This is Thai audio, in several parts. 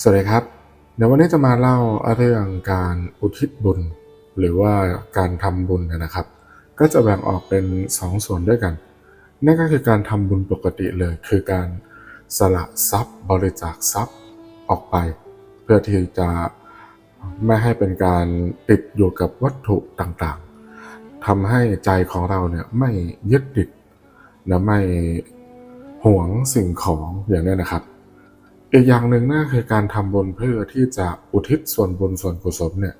สวัสดีครับ เดี๋ยววันนี้จะมาเล่าเรื่องการอุทิศบุญ หรือว่าการทำบุญนะครับ ก็จะแบ่งออกเป็นสองส่วนด้วยกัน นั่นก็คือการทำบุญปกติเลย คือการสละทรัพย์ บริจาคทรัพย์ออกไป เพื่อที่จะไม่ให้เป็นการติดอยู่กับวัตถุต่างๆทำให้ใจของเราเนี่ยไม่ยึดติดและไม่หวงสิ่งของอย่างนี้นะครับ อีกอย่างหนึ่งนั่นคือการทำบุญเพื่อที่จะอุทิศส่วนบุญส่วนกุศลเนี่ย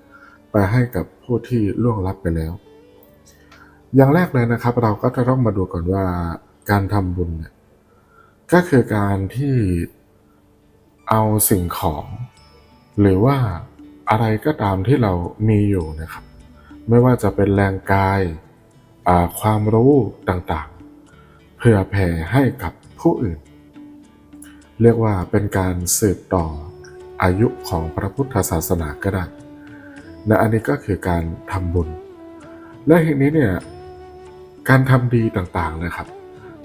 ไปให้กับผู้ที่ล่วงลับไปแล้ว อย่างแรกเลยนะครับ เราก็จะต้องมาดูก่อนว่าการทำบุญเนี่ยก็คือการที่เอาสิ่งของ หรือว่าอะไรก็ตามที่เรามีอยู่นะครับ ไม่ว่าจะเป็นแรงกายความรู้ต่างๆ เพื่อแผ่ให้กับผู้อื่น เรียกว่าเป็นการสืบต่ออายุของพระพุทธศาสนาก็ได้และอันนี้ก็คือการทำบุญ และทีนี้เนี่ยการทำดีต่างๆนะครับ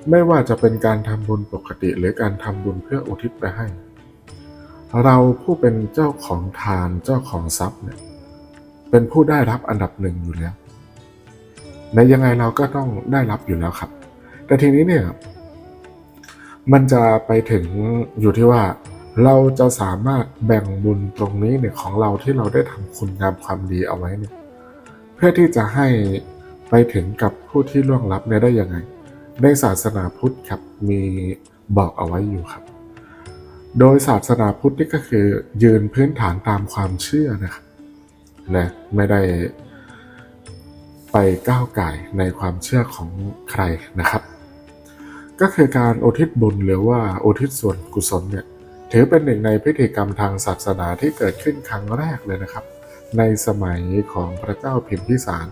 ไม่ว่าจะเป็นการทำบุญปกติ หรือการทำบุญเพื่ออุทิศไปให้ เราผู้เป็นเจ้าของทานเจ้าของทรัพย์เนี่ยเป็นผู้ได้รับอันดับหนึ่งอยู่แล้วในยังไงเราก็ต้องได้รับอยู่แล้วครับ แต่ทีนี้เนี่ย มันจะไปถึงอยู่ที่ว่าเราจะสามารถแบ่งบุญตรงนี้เนี่ยของเราที่เราได้ทำคุณงามความดีเอาไว้เนี่ยเพื่อที่จะให้ไปถึงกับผู้ที่ล่วงลับเนี่ยได้ยังไง ในศาสนาพุทธครับมีบอกเอาไว้อยู่ครับ โดยศาสนาพุทธนี่ก็คือยืนพื้นฐานตามความเชื่อนะครับนะไม่ได้ไปก้าวไก่ในความเชื่อของใครนะครับ ก็คือการอุทิศบุญหรือว่าอุทิศส่วนกุศลเนี่ยถือเป็นหนึ่งในพิธีกรรมทางศาสนาที่เกิดขึ้นครั้งแรกเลยนะครับ ในสมัยของพระเจ้าพิมพิสาร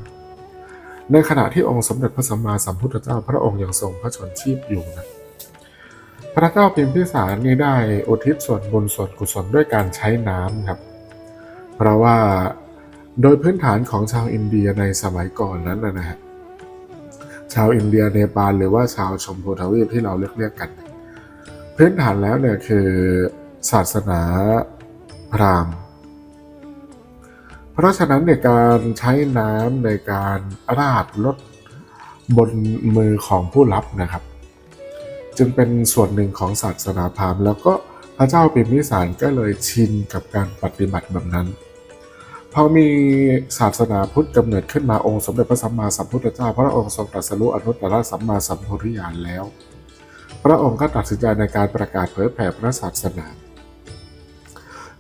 ในขณะที่องค์สมเด็จพระสัมมาสัมพุทธเจ้าพระองค์ยังทรงพระชนชีพอยู่นะพระเจ้าพิมพิสารนี้ได้อุทิศส่วนบุญส่วนกุศลด้วยการใช้น้ำครับ เพราะว่าโดยพื้นฐานของชาวอินเดียในสมัยก่อนนั้นนะฮะ ชาวอินเดียเนปาลหรือว่าชาวชมพูทวีปที่เราเรียกเรียกกัน พื้นฐานแล้วเนี่ยคือศาสนาพราหมณ์ เพราะฉะนั้นเนี่ยการใช้น้ำในการราดลดบนมือของผู้รับนะครับ จึงเป็นส่วนหนึ่งของศาสนาพราหมณ์ แล้วก็พระเจ้าปิมพิสารก็เลยชินกับการปฏิบัติแบบนั้น พอมีศาสนาพุทธกำเนิดขึ้นมาองค์สมเด็จพระสัมมาสัมพุทธเจ้า พระองค์ทรงตรัสรู้อนุตตรสัมมาสัมโพธิญาณแล้ว พระองค์ก็ตัดสินใจในการประกาศเผยแผ่พระศาสนา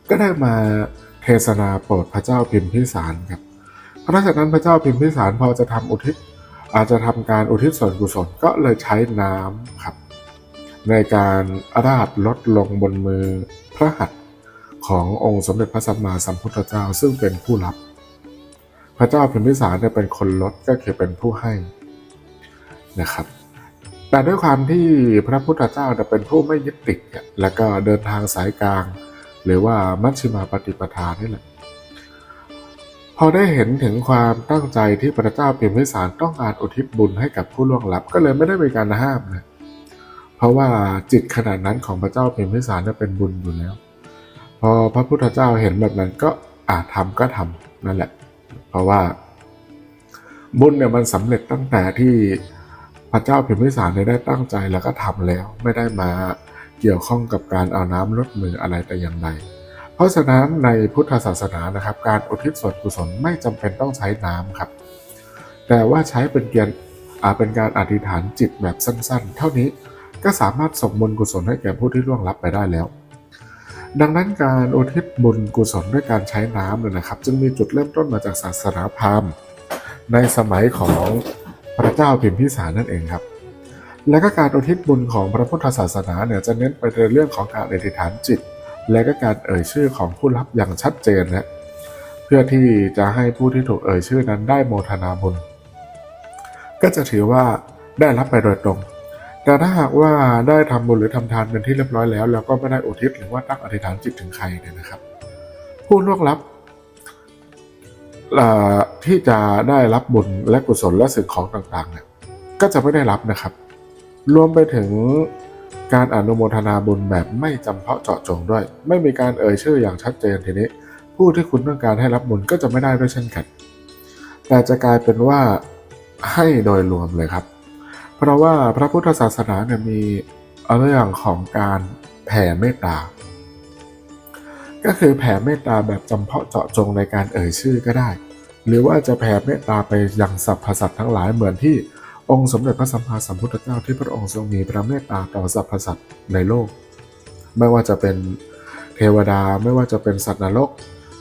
ก็ได้มาเทศนาโปรดพระเจ้าพิมพิสารครับเพราะฉะนั้นพระเจ้าพิมพิสารพอจะทำอุทิศอาจจะทำการอุทิศส่วนกุศลก็เลยใช้น้ำครับ ในการราดลดลงบนมือพระหัตถ ขององค์สมเด็จพระสัมมาสัมพุทธเจ้าซึ่งเป็นผู้รับ พระเจ้าพิมพิสารเนี่ยเป็นคนลดก็คือเป็นผู้ให้นะครับ แต่ด้วยความที่พระพุทธเจ้าเนี่ยเป็นผู้ไม่ยึดติดแล้วก็เดินทางสายกลาง หรือว่ามัชฌิมาปฏิปทานี่แหละพอได้เห็นถึงความตั้งใจที่พระเจ้าพิมพิสารต้องการอุทิศบุญให้กับผู้ล่วงลับก็เลยไม่ได้มีการห้ามนะเพราะว่าจิตขนาดนั้นของพระเจ้าพิมพิสารเนี่ยเป็นบุญอยู่แล้ว พอพระพุทธเจ้าเห็นแบบนั้นก็อาจทำก็ทำนั่นแหละ เพราะว่าบุญเนี่ยมันสำเร็จตั้งแต่ที่พระเจ้าพิมพิสารได้ตั้งใจแล้วก็ทำแล้วไม่ได้มาเกี่ยวข้องกับการเอาน้ำลดมืออะไรแต่อย่างใด เพราะฉะนั้นในพุทธศาสนานะครับ การอุทิศส่วนกุศลไม่จำเป็นต้องใช้น้ำครับ แต่ว่าใช้เป็นเกียรอาเป็นการอธิษฐานจิตแบบสั้นๆ เท่านี้ก็สามารถส่งบุญกุศลให้แก่ผู้ที่ล่วงลับไปได้แล้ว ดังนั้นการอุทิศบุญกุศลด้วยการใช้น้ำเนี่ยนะครับ จึงมีจุดเริ่มต้นมาจากศาสนาพราหมณ์ในสมัยของพระเจ้าพิมพิสารนั่นเองครับ และก็การอุทิศบุญของพระพุทธศาสนาเนี่ยจะเน้นไปในเรื่องของการอธิษฐานจิต และก็การเอ่ยชื่อของผู้รับอย่างชัดเจนนะเพื่อที่จะให้ผู้ที่ถูกเอ่ยชื่อนั้นได้โมทนาบุญ ก็จะถือว่าได้รับไปโดยตรง แต่ถ้าหากว่าได้ทำบุญหรือทำทานเป็นที่เรียบร้อยแล้ว แล้วก็ไม่ได้อุทิศหรือว่าตั้งอธิษฐานจิตถึงใครเนี่ยนะครับผู้ล่วงลับที่จะได้รับบุญและกุศลและสิ่งของต่างๆเนี่ยก็จะไม่ได้รับนะครับ รวมไปถึงการอนุโมทนาบุญแบบไม่จำเพาะเจาะจงด้วย ไม่มีการเอ่ยชื่ออย่างชัดเจนทีนี้ ผู้ที่คุณต้องการให้รับบุญก็จะไม่ได้ด้วยเช่นกัน แต่จะกลายเป็นว่าให้โดยรวมเลยครับ เพราะว่าพระพุทธศาสนาเนี่ยมีเรื่องของการแผ่เมตตา ก็คือแผ่เมตตาแบบจำเพาะเจาะจงในการเอ่ยชื่อก็ได้ หรือว่าจะแผ่เมตตาไปยังสรรพสัตว์ทั้งหลายเหมือนที่องค์สมเด็จพระสัมมาสัมพุทธเจ้าที่พระองค์ทรงมีพระเมตตาต่อสรรพสัตว์ในโลก ไม่ว่าจะเป็นเทวดาไม่ว่าจะเป็นสัตว์นรก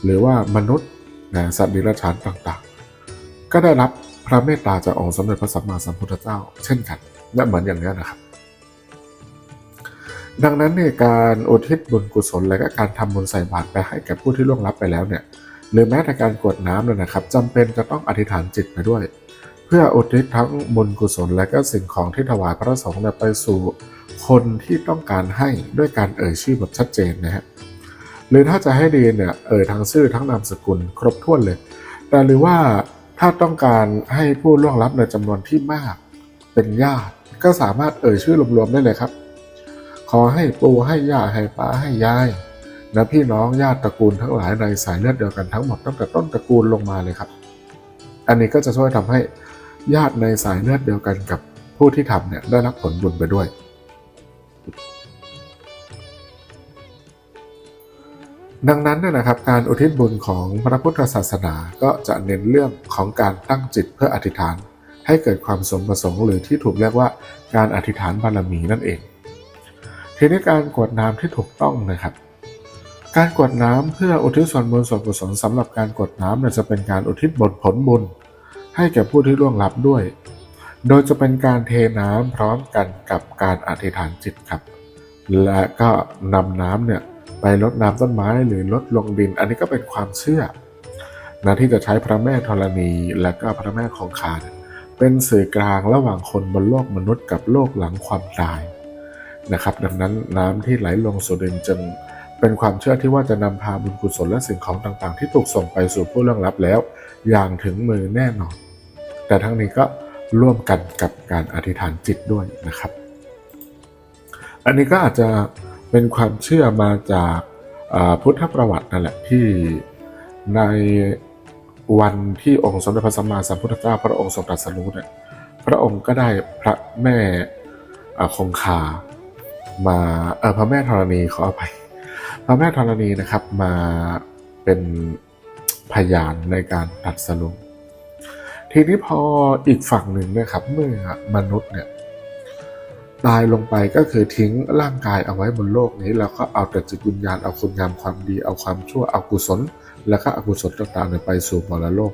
หรือว่ามนุษย์นะสัตว์ดิรัจฉานต่างๆ ก็ได้รับ พระเมตตาจากองค์สมเด็จพระสัมมาสัมพุทธเจ้า เช่นกัน และเหมือนอย่างนี้นะครับ ดังนั้นเนี่ยการอุทิศบุญกุศลและก็การทำบุญใส่บาตรไปให้แก่ผู้ที่ล่วงลับไปแล้วเนี่ย หรือแม้แต่การกวดน้ำเลยนะครับจำเป็นจะต้องอธิษฐานจิตไปด้วย เพื่ออุทิศทั้งบุญกุศลและก็สิ่งของที่ถวายพระสงฆ์ไปสู่คนที่ต้องการให้ด้วยการเอ่ยชื่อแบบชัดเจนนะฮะหรือถ้าจะให้ดีเนี่ยเอ่ยทั้งชื่อทั้งนามสกุลครบถ้วนเลย แต่หรือว่า ถ้าต้องการให้ผู้ล่วงลับในจำนวนที่มาก เป็นญาติก็สามารถเอ่ยชื่อรวมๆได้เลยครับ ขอให้ปู่ให้ย่าให้ป้าให้ยายและพี่น้องญาติตระกูลทั้งหลายในสายเลือดเดียวกันทั้งหมดตั้งแต่ต้นตระกูลลงมาเลยครับ อันนี้ก็จะช่วยทำให้ญาติในสายเลือดเดียวกันกับผู้ที่ทำเนี่ยได้รับผลบุญไปด้วย ดังนั้นนะครับการอุทิศบุญของพระพุทธศาสนาก็จะเน้นเรื่องของการตั้งจิตเพื่ออธิษฐาน ให้เกิดความสมประสงค์หรือที่ถูกเรียกว่าการอธิษฐานบารมีนั่นเอง ทีนี้การกวดน้ำที่ถูกต้องนะครับ การกวดน้ำเพื่ออุทิศส่วนบุญส่วนกุศลสำหรับการกวดน้ำเนี่ยจะเป็นการอุทิศบทผลบุญ ให้แก่ผู้ที่ล่วงลับด้วย โดยจะเป็นการเทน้ำพร้อมกันกับการอธิษฐานจิตครับ และก็นำน้ำเนี่ย ไปลดน้ำต้นไม้หรือลดลงดิน อันนี้ก็เป็นความเชื่อนะที่จะใช้พระแม่ธรณี และก็พระแม่คงคาเนี่ยเป็นสื่อกลางระหว่างคนบนโลกมนุษย์กับโลกหลังความตายนะครับ ดังนั้นน้ำที่ไหลลงสู่ดินจึงเป็นความเชื่อที่ว่าจะนำพาบุญกุศลและสิ่งของต่างๆ ที่ถูกส่งไปสู่ผู้ล่วงลับแล้ว อย่างถึงมือแน่นอน แต่ทั้งนี้ก็ร่วมกันกับการอธิษฐานจิตด้วยนะครับ อันนี้ก็อาจจะ เป็นความเชื่อมาจากพุทธประวัตินั่นแหละที่ในวันที่องค์สมเด็จพระสัมมาสัมพุทธเจ้าพระองค์ทรงตรัสรู้เนี่ยพระองค์ก็ได้พระแม่คงคา มาเออพระแม่ธรณีขออภัยพระแม่ธรณีนะครับมาเป็นพยานในการตรัสรู้ทีนี้พออีกฝั่งหนึ่งนะครับเมื่อมนุษย์เนี่ย ตายลงไปก็คือทิ้งร่างกายเอาไว้บนโลกนี้ แล้วก็เอาแต่จิตวิญญาณเอาคุณงามความดีเอาความชั่วเอากุศล แล้วก็อกุศลต่างๆไปสู่ปรโลก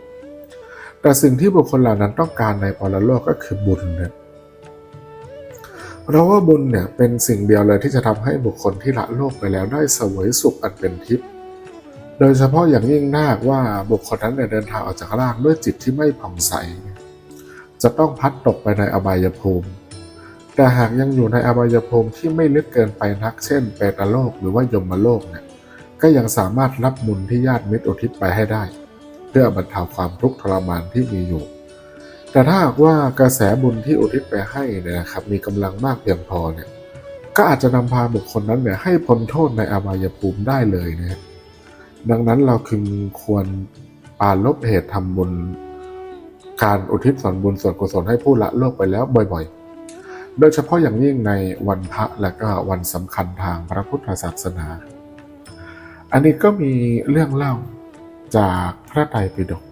แต่สิ่งที่บุคคลเหล่านั้นต้องการในปรโลกก็คือบุญเนี่ยเพราะว่าบุญเนี่ยเป็นสิ่งเดียวเลยที่จะทำให้บุคคลที่ละโลกไปแล้วได้เสวยสุขอันเป็นทิพย์โดยเฉพาะอย่างยิ่งนาคว่าบุคคลนั้นเนี่ยเดินทางออกจากร่างด้วยจิตที่ไม่ผ่องใส จะต้องพัดตกไปในอบายภูมิ แต่หากยังอยู่ในอบายภูมิที่ไม่ลึกเกินไปนัก เช่นเปตโลกหรือว่ายมโลกเนี่ย ก็ยังสามารถรับบุญที่ญาติมิตรอุทิศไปให้ได้ เพื่อบรรเทาความทุกข์ทรมานที่มีอยู่ แต่ถ้าหากว่ากระแสบุญที่อุทิศไปให้เนี่ยนะครับมีกำลังมากเพียงพอเนี่ย ก็อาจจะนำพาบุคคลนั้นเนี่ยให้พ้นโทษในอบายภูมิได้เลยนะดังนั้นเราคึงควรปาลบเหตุทำบุญ การอุทิศส่วนบุญส่วนกุศลให้ผู้ละโลกไปแล้วบ่อยๆ โดยเฉพาะอย่างยิ่งในวันพระและก็วันสำคัญทางพระพุทธศาสนา อันนี้ก็มีเรื่องเล่าจากพระไตรปิฎก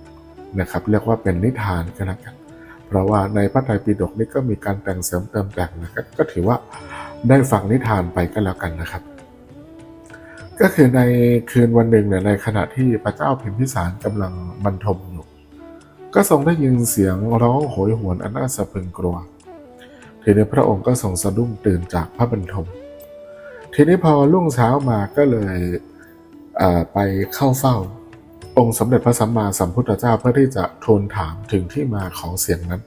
นะครับ เรียกว่าเป็นนิทานก็แล้วกัน เพราะว่าในพระไตรปิฎกนี่ก็มีการแต่งเสริมเติมแต่งนะครับก็ถือว่าได้ฟังนิทานไปก็แล้วกันนะครับ ก็คือในคืนวันหนึ่งเนี่ยในขณะที่พระเจ้าพิมพิสารกำลังบรรทมอยู่ ก็ทรงได้ยินเสียงร้องโหยหวนอันน่าสะพรึงกลัว ทีนี้พระองค์ก็ทรงสะดุ้งตื่นจากพระบรรทม ทีนี้พอรุ่งเช้ามาก็เลยไปเข้าเฝ้า องค์สมเด็จพระสัมมาสัมพุทธเจ้าเพื่อที่จะทูลถามถึงที่มาของเสียงนั้น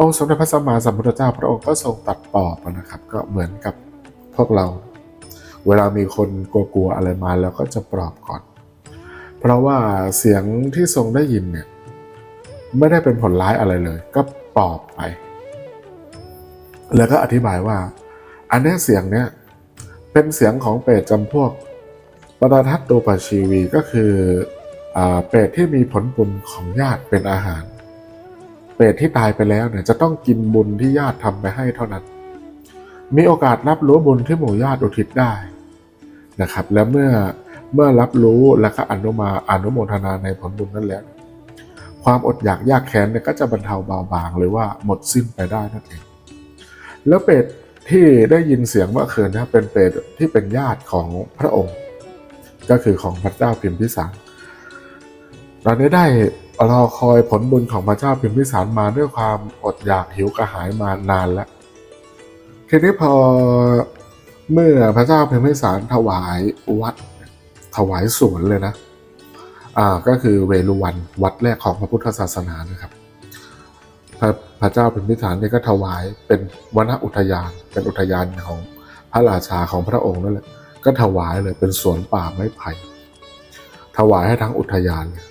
องค์สมเด็จพระสัมมาสัมพุทธเจ้า พระองค์ก็ทรงตัดปอบนะครับ ก็เหมือนกับพวกเรา เวลามีคนกลัวๆอะไรมาแล้วก็จะปลอบก่อน เพราะว่าเสียงที่ทรงได้ยินเนี่ยไม่ได้เป็นผลร้ายอะไรเลย ก็ปลอบไป แล้วก็อธิบายว่า อันเนี้ยเสียงเนี้ยเป็นเสียงของเปรตจำพวกปรทัตตูปชีวีก็คืออเปรตที่มีผลบุญของญาติเป็นอาหาร เปรตที่ตายไปแล้วเนี่ยจะต้องกินบุญที่ญาติทำไปให้เท่านั้น มีโอกาสรับรู้บุญที่หมู่ญาติอุทิศได้นะครับ และเมื่อเมื่อรับรู้และก็อนุมาอนุโมทนาในผลบุญนั้นแล้ว ความอดอยากยากแค้นเนี่ยก็จะบรรเทาเบาบางหรือว่าหมดสิ้นไปได้นั่นเอง แล้วเปรตที่ได้ยินเสียงเมื่อคืนนะเป็นเปรตที่เป็นญาติของพระองค์ ก็คือของพระเจ้าพิมพิสารตอนนี้ได้รอคอยผลบุญของพระเจ้าพิมพิสารมาด้วยความอดอยากหิวกระหายมานานแล้วทีนี้พอเมื่อพระเจ้าพิมพิสารถวายวัดถวายสวนเลยนะ อ่าก็คือเวรุวันวัดแรกของพระพุทธศาสนานะครับ พระพระเจ้าพิมพิสารเนี่ยก็ถวายเป็นวนอุทยาน เป็นอุทยานของพระราชาของพระองค์นั่นแหละก็ถวายเลยเป็นสวนป่าไม้ไผ่ถวายให้ทั้งอุทยานเลย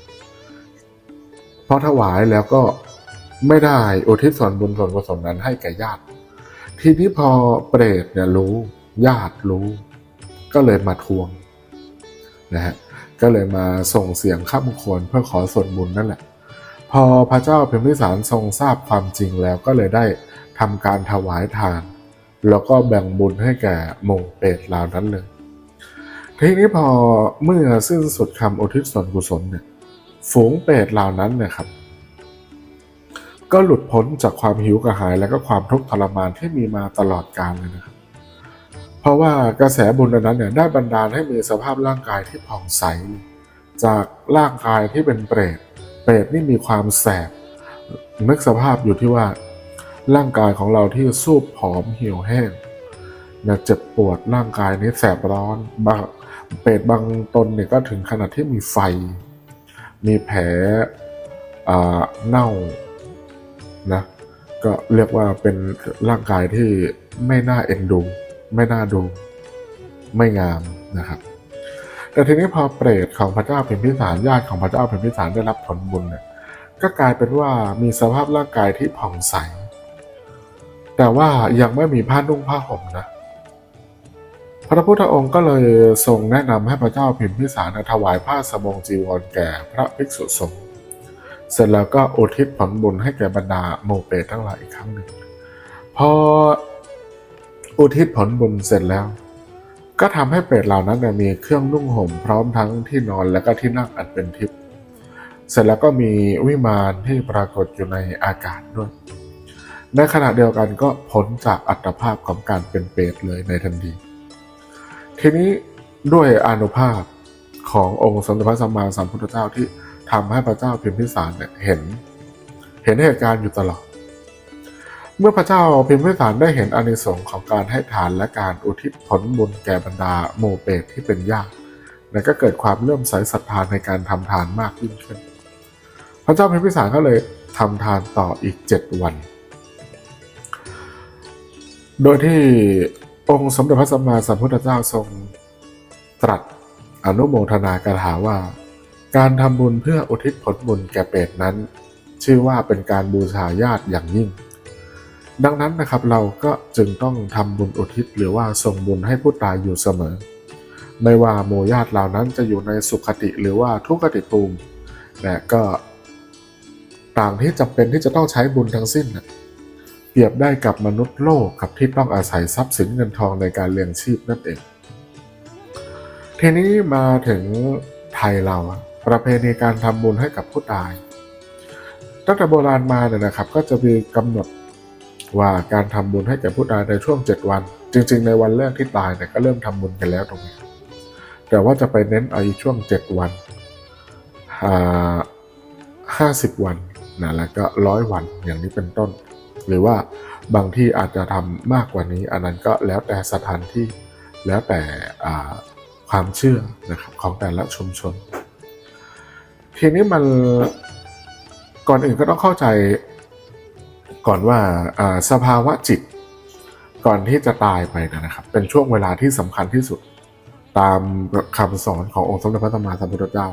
พอถวายแล้วก็ไม่ได้อุทิศส่วนบุญส่วนกุศลนั้นให้แก่ญาติ ทีนี้พอเปรตเนี่ยรู้ญาติรู้ ก็เลยมาทวงนะฮะก็เลยมาส่งเสียงข้ามควญเพื่อขอส่วนบุญนั่นแหละ พอพระเจ้าพิมพิสารทรงทราบความจริงแล้วก็เลยได้ทำการถวายทาน แล้วก็แบ่งบุญให้แก่มู่เปตล่านั้นเลยทีนี้พอเมื่อสิ้นสุดคำอุทิศส่วนกุศลเนี่ยฝูงเปรตเหล่านั้นเนี่ยครับ ก็หลุดพ้นจากความหิวกระหายและก็ความทุกข์ทรมานที่มีมาตลอดกาลเลยนะครับ เพราะว่ากระแสบุญอนั้นเนี่ยได้บันดาลให้มีสภาพร่างกายที่ผ่องใส จากร่างกายที่เป็นเปรต ตนี่มีความแสบนึกสภาพอยู่ที่ว่า ร่างกายของเราที่สูบผอมเหี่ยวแห้งนะเจ็บปวดร่างกายนี้แสบร้อนบางเปรตบางตนเนี่ยก็ถึงขนาดที่มีไฟ มีแผลเน่านะก็เรียกว่าเป็นร่างกายที่ไม่น่าเอ็นดู ไม่น่าดู ไม่งามนะครับ แต่ทีนี้พอเปรตของพระเจ้าพิมพิสารญาติของพระเจ้าพิมพิสารได้รับผลบุญเนี่ยก็กลายเป็นว่ามีสภาพร่างกายที่ผ่องใส แต่ว่ายังไม่มีผ้านุ่งผ้าห่มนะพระพุทธองค์ก็เลยทรงแนะนำให้พระเจ้าพิมพิสารถวายผ้าสบงจีวรแก่พระภิกษุสงฆ์เสร็จแล้วก็อุทิศผลบุญให้แก่บรรดาโมเปตทั้งหลายอีกครั้งหนึ่งพออุทิศผลบุญเสร็จแล้ว ก็ทำให้เปรตเหล่านั้นมีเครื่องนุ่งห่มพร้อมทั้งที่นอนและก็ที่นั่งอันเป็นทิพย์เสร็จแล้วก็มีวิมานที่ปรากฏอยู่ในอากาศด้วย ในขณะเดียวกันก็พ้นจากอัตภาพของการเป็นเปรตเลยในทันทีทีนี้ด้วยอนุภาพขององค์สมเด็จพระสัมมาสัมพุทธเจ้าที่ทำให้พระเจ้าพิมพิสารเนี่ยเห็น เห็นเหตุการณ์อยู่ตลอด เมื่อพระเจ้าพิมพิสารได้เห็นอานิสงส์ของการให้ทานและการอุทิศผลบุญแก่บรรดาโมเปตที่เป็นญาติและก็เกิดความเลื่อมใสศรัทธาในการทำทานมากยิ่งขึ้น พระเจ้าพิมพิสารก็เลยทำทานต่ออีกเจ็ดวัน โดยที่องค์สมเด็จพระสัมมาสัมพุทธเจ้าทรงตรัสอนุโมทนากถาว่า การทำบุญเพื่ออุทิศผลบุญแก่เปรตนั้น ชื่อว่าเป็นการบูชาญาติอย่างยิ่ง ดังนั้นนะครับเราก็จึงต้องทำบุญอุทิศหรือว่าส่งบุญให้ผู้ตายอยู่เสมอ ไม่ว่าหมู่ญาติเหล่านั้นจะอยู่ในสุขติหรือว่าทุกขติภูมิและก็ต่างที่จำเป็นที่จะต้องใช้บุญทั้งสิ้นนะเปรียบได้กับมนุษย์โลกกับที่ต้องอาศัยทรัพย์สินเงินทองในการเลี้ยงชีพนั่นเอง ทีนี้มาถึงไทยเราประเพณีการทำบุญให้กับผู้ตาย ตั้งแต่โบราณมาเนี่ยนะครับ ก็จะมีกำหนด ว่าการทำบุญให้แก่ผู้ตายในช่วง 7 วัน จริง ๆ ในวันแรกที่ตายเนี่ยก็เริ่มทำบุญกันแล้วตรงนี้ แต่ว่าจะไปเน้นเอาอีกช่วง 7 วันห้าสิบวันนะแล้วก็ร้อยวันอย่างนี้เป็นต้น หรือว่าบางที่อาจจะทำมากกว่านี้ อันนั้นก็แล้วแต่สถานที่แล้วแต่ความเชื่อนะครับของแต่ละชุมชน ทีนี้มันก่อนอื่นก็ต้องเข้าใจ ก่อนว่าสภาวะจิต ก่อนที่จะตายไปนะครับ เป็นช่วงเวลาที่สำคัญที่สุด ตามคำสอนขององค์สมเด็จพระสัมมาสัมพุทธเจ้า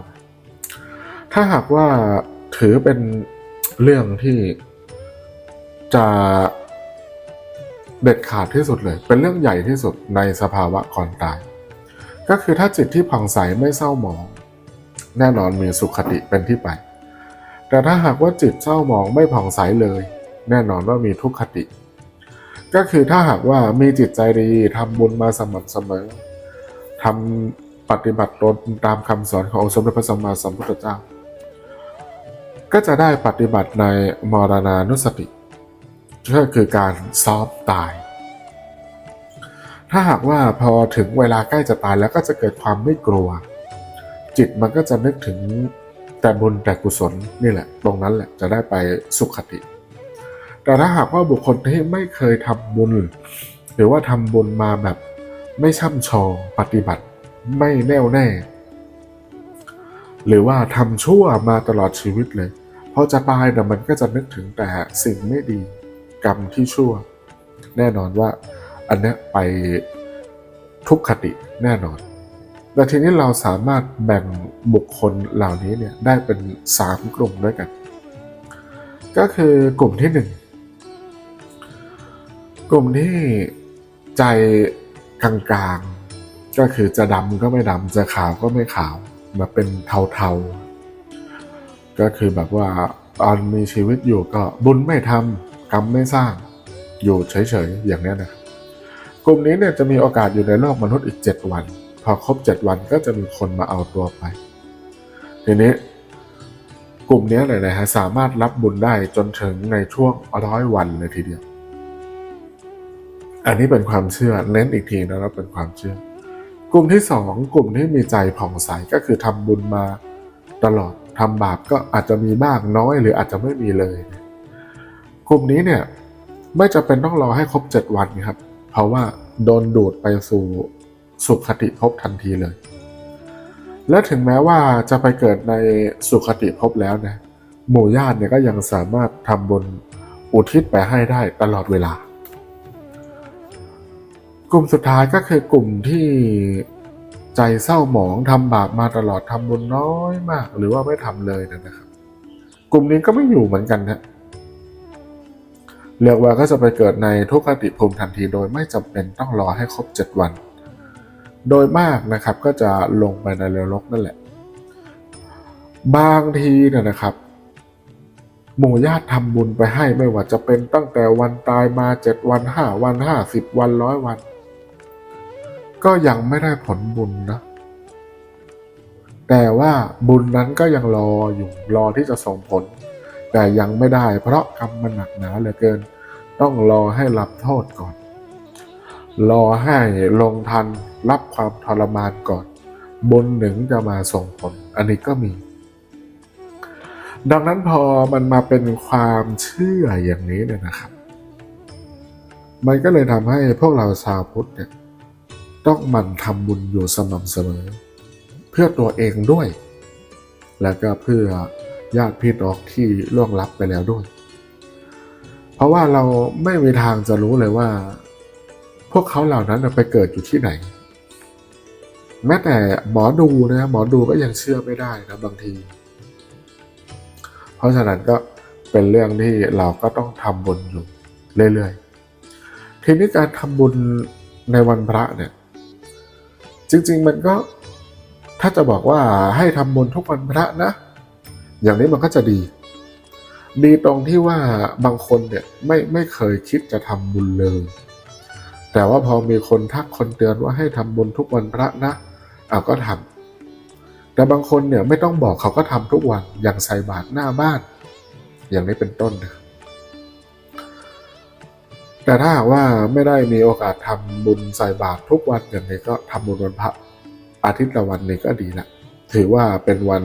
ถ้าหากว่าถือเป็นเรื่องที่จะเด็ดขาดที่สุดเลย เป็นเรื่องใหญ่ที่สุดในสภาวะก่อนตาย ก็คือถ้าจิตที่ผ่องใสไม่เศร้าหมอง แน่นอนมีสุขติเป็นที่ไป แต่ถ้าหากว่าจิตเศร้าหมองไม่ผ่องใสเลย แน่นอนว่ามีทุกขติ ก็คือถ้าหากว่ามีจิตใจดีทำบุญมาสม่ำเสมอทำปฏิบัติตนตามคำสอนขององค์สมเด็จพระสัมมาสัมพุทธเจ้า ก็จะได้ปฏิบัติในมรณานุสติก็คือการซ้อมตาย ถ้าหากว่าพอถึงเวลาใกล้จะตายแล้วก็จะเกิดความไม่กลัว จิตมันก็จะนึกถึงแต่บุญแต่กุศลนี่แหละ ตรงนั้นแหละจะได้ไปสุขติ แต่ถ้าหากว่าบุคคลที่ไม่เคยทำบุญ หรือว่าทำบุญมาแบบไม่ช่ำชองปฏิบัติไม่แน่วแน่ หรือว่าทำชั่วมาตลอดชีวิตเลยพอจะตายเนี่ยมันก็จะนึกถึงแต่สิ่งไม่ดีกรรมที่ชั่ว แน่นอนว่าอันเนี้ยไปทุกขติแน่นอน แต่ทีนี้เราสามารถแบ่งบุคคลเหล่านี้เนี่ยได้เป็นสามกลุ่มด้วยกัน ก็คือกลุ่มที่หนึ่ง กลุ่มที่ใจกลางๆ ก็คือจะดำก็ไม่ดำจะขาวก็ไม่ขาว มาเป็นเทาๆ ก็คือแบบว่าตอนมีชีวิตอยู่ก็บุญไม่ทำกรรมไม่สร้าง อยู่เฉยๆ อย่างนี้นะครับกลุ่มนี้เนี่ยจะมีโอกาสอยู่ในโลกมนุษย์อีก 7 วัน พอครบ 7 วันก็จะมีคนมาเอาตัวไป ทีนี้กลุ่มนี้เลยนะฮะสามารถรับบุญได้จนถึงในช่วงร้อยวันเลยทีเดียว อันนี้เป็นความเชื่อเน้นอีกทีนะครับเป็นความเชื่อ กลุ่มที่สองกลุ่มที่มีใจผ่องใสก็คือทำบุญมาตลอดทำบาปก็อาจจะมีบ้างน้อยหรืออาจจะไม่มีเลย กลุ่มนี้เนี่ยไม่จะเป็นต้องรอให้ครบเจ็ดวันครับ เพราะว่าโดนดูดไปสู่สุขคติภพทันทีเลย และถึงแม้ว่าจะไปเกิดในสุขคติภพแล้วนะหมู่ญาติเนี่ยก็ยังสามารถทำบุญอุทิศไปให้ได้ตลอดเวลา กลุ่มสุดท้ายก็คือกลุ่มที่ใจเศร้าหมองทำบาปมาตลอดทำบุญน้อยมาก หรือว่าไม่ทำเลยนะครับ กลุ่มนี้ก็ไม่อยู่เหมือนกันนะเรียกว่าก็จะไปเกิดในทุกขติภูมิทันทีโดยไม่จำเป็นต้องรอให้ครบเจ็ดวัน โดยมากนะครับก็จะลงไปในเรลกนั่นแหละ บางทีเนี่ยนะครับ หมู่ญาติทำบุญไปให้ไม่ว่าจะเป็นตั้งแต่วันตายมาเจ็ดวันห้าวันห้าสิบวันร้อยวัน ก็ยังไม่ได้ผลบุญนะ แต่ว่าบุญนั้นก็ยังรออยู่รอที่จะส่งผล แต่ยังไม่ได้ เพราะกรรมมันหนักหนาเหลือเกิน ต้องรอให้รับโทษก่อน รอให้ลงทันรับความทรมานก่อน บุญหนึ่งจะมาส่งผล อันนี้ก็มี ดังนั้นพอมันมาเป็นความเชื่ออย่างนี้เนี่ยนะครับ มันก็เลยทำให้พวกเราชาวพุทธเนี่ย ต้องหมันทำบุญอยู่สม่ำเสมอ เพื่อตัวเองด้วย แล้วก็เพื่อญาติพี่น้องที่ล่วงลับไปแล้วด้วย เพราะว่าเราไม่มีทางจะรู้เลยว่า พวกเขาเหล่านั้นไปเกิดอยู่ที่ไหน แม้แต่หมอดูนะหมอดูก็ยังเชื่อไม่ได้นะบางที เพราะฉะนั้นก็เป็นเรื่องที่เราก็ต้องทำบุญอยู่เรื่อยๆทีนี้การทำบุญในวันพระเนี่ย จริง ๆ มันก็ถ้าจะบอกว่าให้ทำบุญทุกวันพระนะ อย่างนี้มันก็จะดี ดีตรงที่ว่าบางคนเนี่ยไม่ไม่เคยคิดจะทำบุญเลย แต่ว่าพอมีคนทักคนเตือนว่าให้ทำบุญทุกวันพระนะอะก็ทำแต่บางคนเนี่ยไม่ต้องบอกเขาก็ทำทุกวันอย่างใส่บาตรหน้าบ้าน อย่างนี้เป็นต้นนะ แต่ถ้าหากว่าไม่ได้มีโอกาสทำบุญใส่บาตรทุกวันอย่างนี้ก็ทำบุญวันพระอาทิตย์ละวันนี้ก็ดีละถือว่าเป็นวัน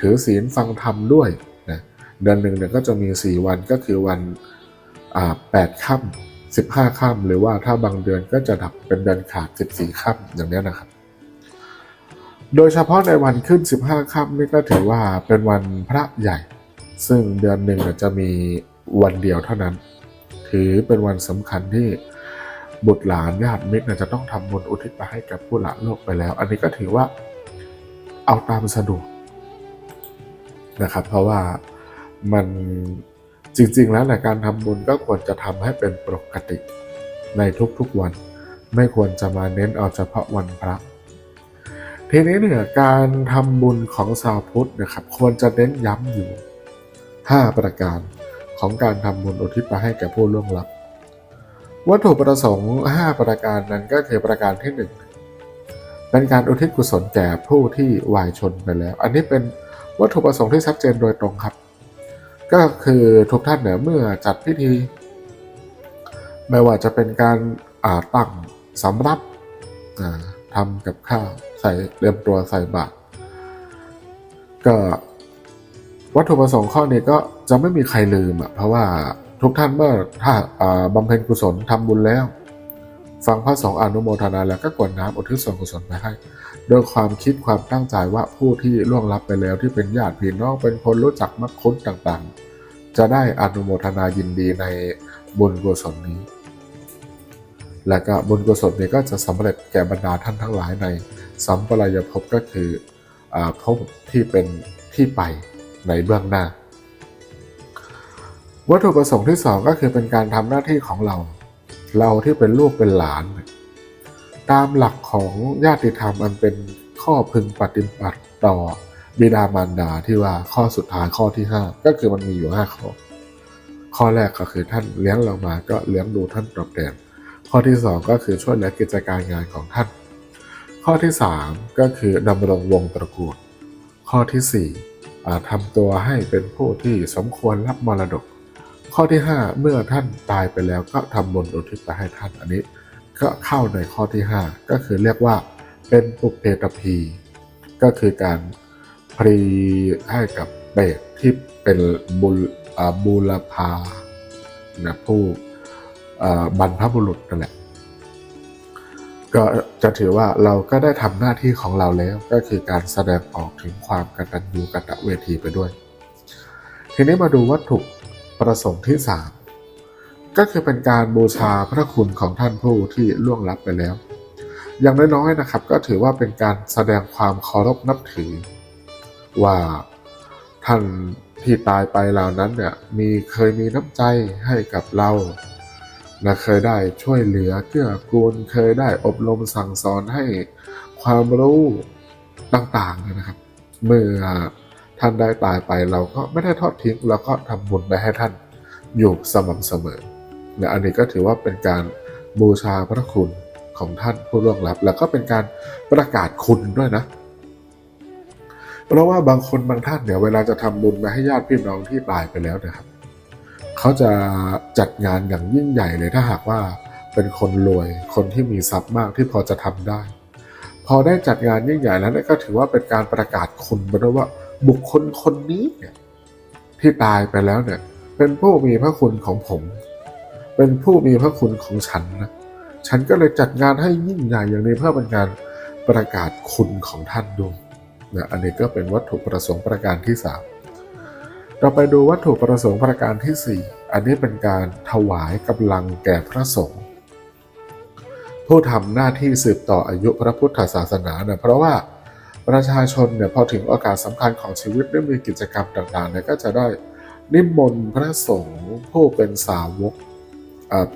ถือศีลฟังธรรมด้วยนะเดือนหนึ่งเนี่ยก็จะมี 4 วันก็คือวันอ่าแปดค่ำสิบห้าค่ำหรือว่าถ้าบางเดือนก็จะดับเป็นเดือนขาด 14ค่ำอย่างนี้นะครับ โดยเฉพาะในวันขึ้น 15ค่ำนี่ก็ถือว่าเป็นวันพระใหญ่ ซึ่งเดือนหนึ่งจะมีวันเดียวเท่านั้น ถือเป็นวันสำคัญที่บุตรหลานญาติมิตรจะต้องทำบุญอุทิศไปให้กับผู้ละโลกไปแล้ว อันนี้ก็ถือว่าเอาตามสะดวกนะครับ เพราะว่ามันจริง ๆ แล้วในการทำบุญก็ควรจะทำให้เป็นปกติในทุกๆวัน ไม่ควรจะมาเน้นเอาเฉพาะวันพระทีนี้เนี่ยการทำบุญของชาวพุทธนะครับ ควรจะเน้นย้ำอยู่ 5 ประการ ของการทำบุญอุทิศไปให้แก่ผู้ล่วงลับ วัตถุประสงค์ 5 ประการนั้นก็คือประการที่ 1 เป็นการอุทิศกุศลแก่ผู้ที่วายชนไปแล้ว อันนี้เป็นวัตถุประสงค์ที่ชัดเจนโดยตรงครับ ก็คือทุกท่านเนี่ยเมื่อจัดพิธี ไม่ว่าจะเป็นการอ่าตั้งสำรับทำกับข้าวใส่เตรียมตัวใส่บาตรก็ วัตถุประสงค์ข้อนี้ก็จะไม่มีใครลืมอะเพราะว่าทุกท่านเมื่อถ้าบำเพ็ญกุศลทำบุญแล้ว ฟังพระสงฆ์อนุโมทนาแล้วก็กวดน้ำอุทิศส่วนกุศลไปให้โดยความคิดความตั้งใจว่าผู้ที่ล่วงลับไปแล้วที่เป็นญาติพี่น้องเป็นคนรู้จักมักคุ้นต่างๆ จะได้อนุโมทนายินดีในบุญกุศลนี้ และก็บุญกุศลนี้ก็จะสำเร็จแก่บรรดาท่านทั้งหลายในสัมปรายภพก็คืออาภพที่เป็นที่ไป ในเบื้องหน้า วัตถุประสงค์ที่สองก็คือเป็นการทำหน้าที่ของเรา เราที่เป็นลูกเป็นหลาน ตามหลักของญาติธรรมอันเป็นข้อพึงปฏิบัติต่อบิดามารดาที่ว่าข้อสุดท้ายข้อที่ 5 ก็คือมันมีอยู่ 5 ข้อ ข้อแรกก็คือท่านเลี้ยงเรามาก็เลี้ยงดูท่านตอบแทนข้อที่ 2 ก็คือช่วยเหลือกิจการงานของท่าน ข้อที่ 3 ก็คือดำรงวงตระกูล ข้อที่4อ่ ทำตัวให้เป็นผู้ที่สมควรรับมรดก ข้อที่ 5 เมื่อท่านตายไปแล้วก็ทำบุญอุทิศไปให้ท่านอันนี้ ก็เข้าในข้อที่ 5 ก็คือเรียกว่าเป็นปุเพตพีก็คือการพรีให้กับเปรตที่เป็นบุบูรพานะผู้บรรพบุรุษนั่นแหละ ก็จะถือว่าเราก็ได้ทำหน้าที่ของเราแล้วก็คือการแสดงออกถึงความกตัญญูกตเวทีไปด้วย ทีนี้มาดูวัตถุประสงค์ที่ 3 ก็คือเป็นการบูชาพระคุณของท่านผู้ที่ล่วงลับไปแล้ว อย่างน้อยๆนะครับ ก็ถือว่าเป็นการแสดงความเคารพนับถือ ว่าท่านที่ตายไปเหล่านั้นเนี่ยมีเคยมีน้ำใจให้กับเรา นะเคยได้ช่วยเหลือเกื้อกูลเคยได้อบรมสั่งสอนให้ความรู้ต่างๆนะครับ เมื่อท่านได้ตายไปเราก็ไม่ได้ทอดทิ้งเราก็ทำบุญไปให้ท่านอยู่สม่ำเสมอและอันนี้ก็ถือว่าเป็นการบูชาพระคุณของท่านผู้ล่วงลับ แล้วก็เป็นการประกาศคุณด้วยนะเพราะว่าบางคนบางท่านเนี่ยเวลาจะทำบุญไปให้ญาติพี่น้องที่ตายไปแล้วนะครับ เขาจะจัดงานอย่างยิ่งใหญ่เลยถ้าหากว่าเป็นคนรวยคนที่มีทรัพย์มากที่พอจะทำได้ พอได้จัดงานยิ่งใหญ่แล้วเนี่ยก็ถือว่าเป็นการประกาศคุณไปด้วยว่าบุคคลคนนี้เนี่ยที่ตายไปแล้วเนี่ย เป็นผู้มีพระคุณของผม เป็นผู้มีพระคุณของฉันนะฉันก็เลยจัดงานให้ยิ่งใหญ่อย่างนี้เพื่อเป็นการประกาศคุณของท่านด้วยนะอันนี้ก็เป็นวัตถุประสงค์ประการที่สาม เราไปดูวัตถุประสงค์ประการที่ 4 อันนี้เป็นการถวายกำลังแก่พระสงฆ์ผู้ทำหน้าที่สืบต่ออายุพระพุทธศาสนาเนี่ยเพราะว่าประชาชนเนี่ยพอถึงโอกาสสำคัญของชีวิตได้มีกิจกรรมต่างๆเนี่ยก็จะได้นิมนต์พระสงฆ์ผู้เป็นสาวก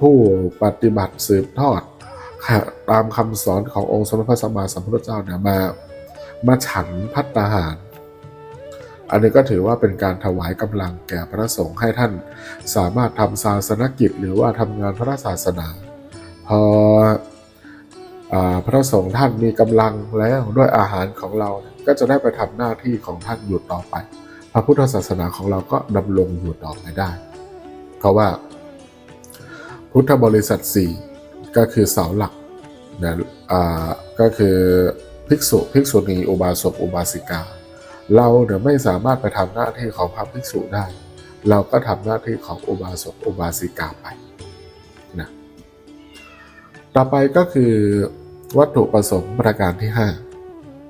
ผู้ปฏิบัติสืบทอดตามคำสอนขององค์สมเด็จพระสัมมาสัมพุทธเจ้าเนี่ยมามาฉันพัตตาหาร อันนี้ก็ถือว่าเป็นการถวายกำลังแก่พระสงฆ์ให้ท่าน สามารถทำศาสนกิจ หรือว่าทำงานพระศาสนาพออพระสงฆ์ท่านมีกำลังแล้วด้วยอาหารของเราก็จะได้ไปทำหน้าที่ของท่านอยู่ต่อไป พระพุทธศาสนาของเราก็ดำรงอยู่ต่อไปได้ เพราะว่า พุทธบริษัท 4 ก็คือเสาหลักนะก็คือภิกษุภิกษุณีอุบาสกอุบาสิกา เราเนี่ยไม่สามารถไปทำหน้าที่ของพระภิกษุได้ เราก็ทำหน้าที่ของอุบาสกอุบาสิกาไปนะต่อไปก็คือวัตถุประสงค์ประการที่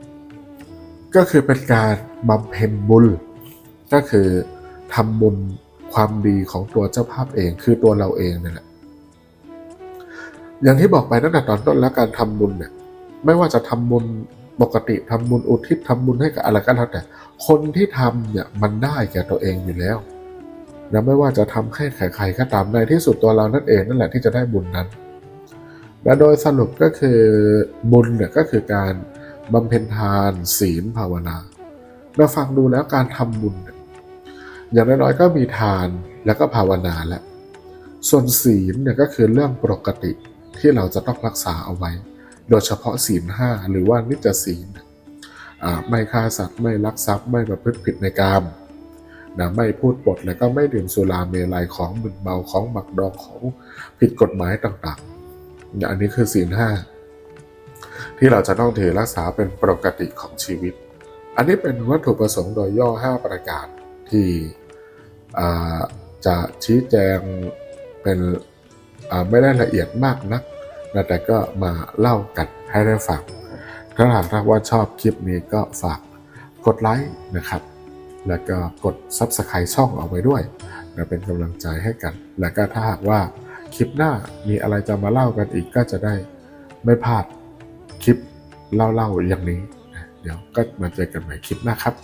5 ก็คือเป็นการบำเพ็ญบุญ ก็คือทำบุญความดีของตัวเจ้าภาพเองคือตัวเราเองนี่แหละอย่างที่บอกไปตั้งแต่ตอนต้นแล้วการทำบุญเนี่ยไม่ว่าจะทำบุญ ปกติทำบุญอุทิศทำบุญให้กับอะไรก็แล้วแต่ คนที่ทำเนี่ยมันได้แก่ตัวเองอยู่แล้วและไม่ว่าจะทำให้ใครๆก็ตามในที่สุดตัวเรานั่นเองนั่นแหละที่จะได้บุญนั้นและโดยสรุปก็คือบุญเนี่ยก็คือการบำเพ็ญทานศีลภาวนาเราฟังดูแล้วการทำบุญ อย่างน้อยๆก็มีทานแล้วก็ภาวนาแล้วส่วนศีลเนี่ยก็คือเรื่องปกติที่เราจะต้องรักษาเอาไว้ โดยเฉพาะศีลห้าหรือว่านิจศีลไม่ฆ่าสัตว์ไม่ลักทรัพย์ไม่ประพฤติผิดในกามนะไม่พูดปดแล้วก็ไม่ดื่มสุราเมลัยของมึนเมาของหมักดองของผิดกฎหมายต่างๆนี่ยอันนี้คือศีลห้าที่เราจะต้องถือรักษาเป็นปกติของชีวิต อันนี้เป็นวัตถุประสงค์โดยย่อ 5 ประการที่จะชี้แจงเป็นไม่ได้ละเอียดมากนัก นะแต่ก็มาเล่ากันให้ได้ฟังถ้าหากว่าชอบคลิปนี้ก็ฝากกดไลค์นะครับ แล้วก็กด Subscribe ช่องเอาไว้ด้วยนะเป็นกำลังใจให้กัน แล้วก็ถ้าหากว่าคลิปหน้ามีอะไรจะมาเล่ากันอีกก็จะได้ไม่พลาดคลิปเล่าๆอย่างนี้ เดี๋ยวก็มาเจอกันใหม่คลิปหน้าครับ